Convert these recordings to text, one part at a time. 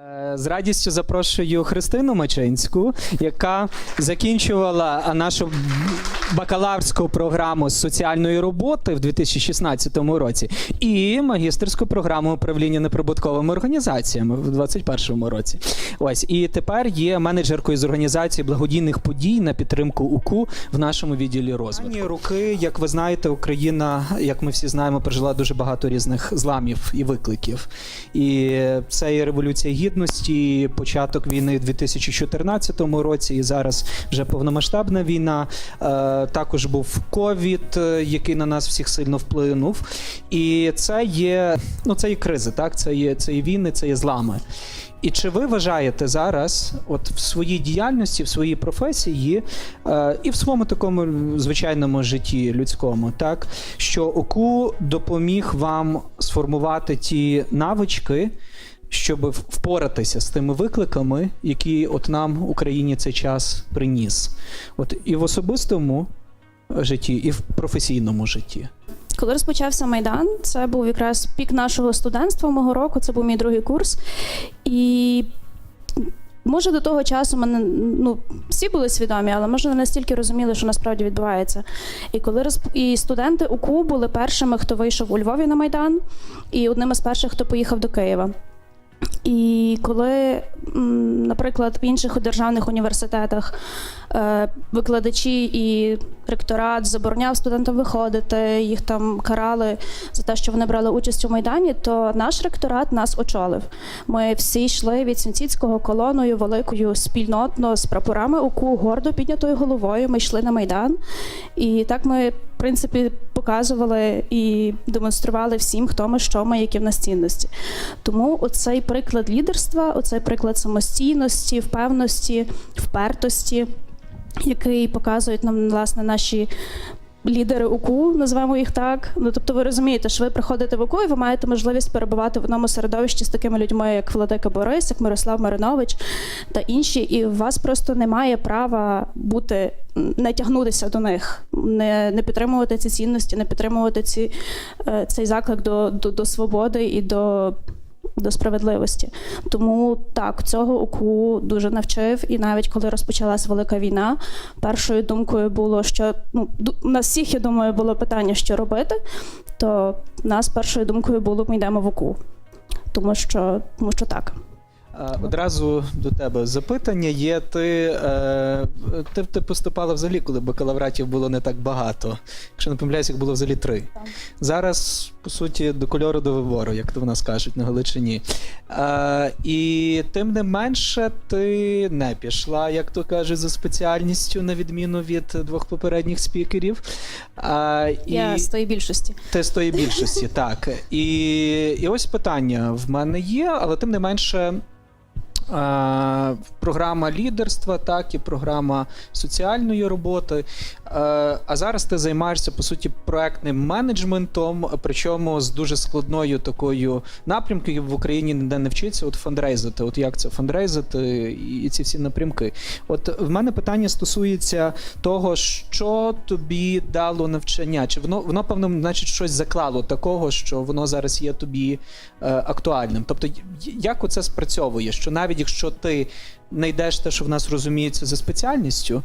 Е, З радістю запрошую Христину Мачинську, яка закінчувала нашу бакалаврську програму з соціальної роботи в 2016 році і магістерську програму управління неприбутковими організаціями в 2021 році. Ось і тепер є менеджеркою з організації благодійних подій на підтримку УКУ в нашому відділі розвитку. Останні роки, як ви знаєте, Україна, як ми всі знаємо, пережила дуже багато різних зламів і викликів. І це і революція гідності, початок війни в 2014 році, і зараз вже повномасштабна війна. Е, Також був ковід, е, який на нас всіх сильно вплинув. І це є, ну це є кризи, так? Це є, це є війни, це є злами. І чи ви вважаєте зараз, от в своїй діяльності, в своїй професії е, і в своєму такому звичайному житті людському, так що ОКУ допоміг вам сформувати ті навички, щоб впоратися з тими викликами, які от нам Україні цей час приніс, от і в особистому житті, і в професійному житті. Коли розпочався майдан, це був якраз пік нашого студентства мого року. Це був мій другий курс. І може до того часу мене ну всі були свідомі, але може не настільки розуміли, що насправді відбувається. І коли розп... і студенти УКУ були першими, хто вийшов у Львові на майдан, і одним із перших, хто поїхав до Києва. І коли, наприклад, в інших державних університетах е, викладачі і ректорат забороняв студентам виходити, їх там карали за те, що вони брали участь у майдані, то наш ректорат нас очолив. Ми всі йшли від Сінціцького колоною великою спільнотно з прапорами УКУ, гордо піднятою головою. Ми йшли на майдан, і так ми, в принципі, показували і демонстрували всім, хто ми, що ми, які в нас цінності. Тому оцей приклад лідерства, оцей приклад самостійності, впевності, впертості, який показують нам власне наші. Лідери УКУ, називаємо їх так. Ну тобто, ви розумієте, що ви приходите в УКУ і ви маєте можливість перебувати в одному середовищі з такими людьми, як Владика Борис, як Мирослав Маринович та інші, і у вас просто немає права бути не тягнутися до них, не, не підтримувати ці цінності, не підтримувати ці, е, цей заклик до, до, до свободи і до. До справедливості, тому так цього УКУ дуже навчив. І навіть коли розпочалась велика війна, першою думкою було, що ну нас всіх, я думаю, було питання, що робити. То нас першою думкою було ми йдемо в УКУ, тому що тому що так. Е, Одразу до тебе запитання є. Ти, е, ти, ти поступала взагалі, коли бакалавратів було не так багато. Якщо не помиляюсь, їх було взагалі три. Зараз, по суті, до кольору до вибору, як то в нас кажуть на Галичині. Е, і тим не менше, ти не пішла, як то кажуть, за спеціальністю, на відміну від двох попередніх спікерів. І... Я з тої більшості. Ти з тої більшості, так. І, і ось питання в мене є, але тим не менше. Програма лідерства, так і програма соціальної роботи. А зараз ти займаєшся по суті проектним менеджментом, причому з дуже складною такою напрямкою в Україні ніде не вчиться. От фандрейзити. От як це фандрейзити і ці всі напрямки. От в мене питання стосується того, що тобі дало навчання. Чи воно воно певно, значить, щось заклало такого, що воно зараз є тобі е, актуальним? Тобто, як оце спрацьовує? Що навіть якщо ти не йдеш те, що в нас розуміється за спеціальністю.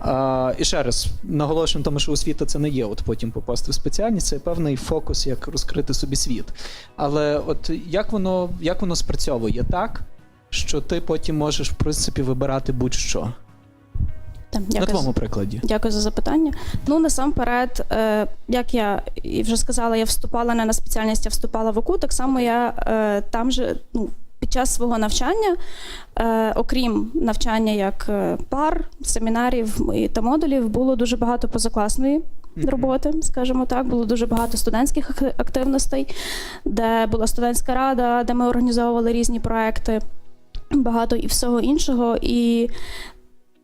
А, і ще раз наголошуємо на тому, що освіта це не є от потім попасти в спеціальність, це певний фокус, як розкрити собі світ. Але от як воно, як воно спрацьовує так, що ти потім можеш в принципі вибирати будь-що? Там, На твоєму прикладі. Дякую за запитання. Ну насамперед, е, як я і вже сказала, я вступала не на спеціальність, я вступала в ОКУ. Так само я е, там же ну. Під час свого навчання, е, окрім навчання як е, пар, семінарів та модулів, було дуже багато позакласної роботи, скажімо так. Було дуже багато студентських активностей, де була студентська рада, де ми організовували різні проекти, багато і всього іншого. І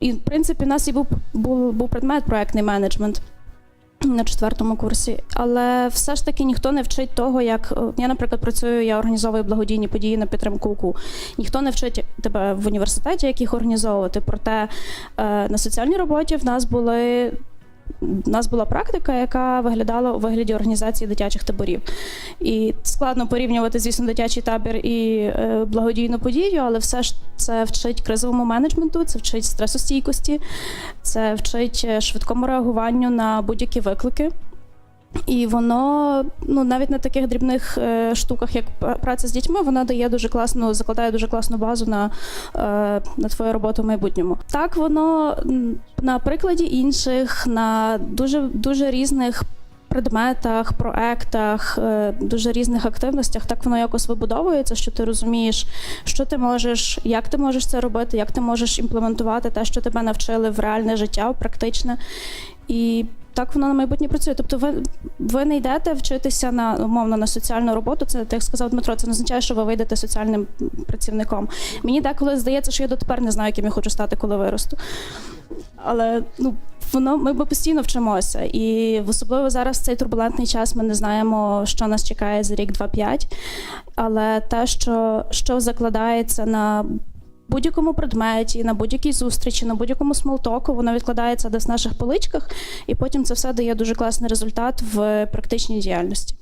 і, в принципі, у нас і був, був, був предмет проектний менеджмент на четвертому курсі. Але все ж таки ніхто не вчить того, як я, наприклад, працюю, я організовую благодійні події на підтримку УКУ. Ніхто не вчить тебе в університеті, як їх організовувати. Проте е, на соціальній роботі в нас були. у нас була практика, яка виглядала у вигляді організації дитячих таборів. І складно порівнювати, звісно, дитячий табір і е, благодійну подію, але все ж це вчить кризовому менеджменту, це вчить стресостійкості, це вчить е, швидкому реагуванню на будь-які виклики. І воно ну навіть на таких дрібних е, штуках, як праця з дітьми, вона дає дуже класну, закладає дуже класну базу на, е, на твою роботу в майбутньому. Так воно на прикладі інших, на дуже дуже різних. Предметах, проектах, е, дуже різних активностях, так воно якось вибудовується, що ти розумієш, що ти можеш, як ти можеш це робити, як ти можеш імплементувати те, що тебе навчили в реальне життя, в практичне. І так воно на майбутнє працює. Тобто, ви, ви не йдете вчитися на умовно на соціальну роботу. Це як сказав Дмитро, це не означає, що ви вийдете соціальним працівником. Мені деколи здається, що я дотепер не знаю, яким я хочу стати, коли виросту. Але ну воно ми би постійно вчимося, і особливо зараз в цей турбулентний час ми не знаємо, що нас чекає за рік 2-5. Але те, що, що закладається на будь-якому предметі, на будь-якій зустрічі, на будь-якому смолтоку, воно відкладається десь в наших поличках, і потім це все дає дуже класний результат в практичній діяльності.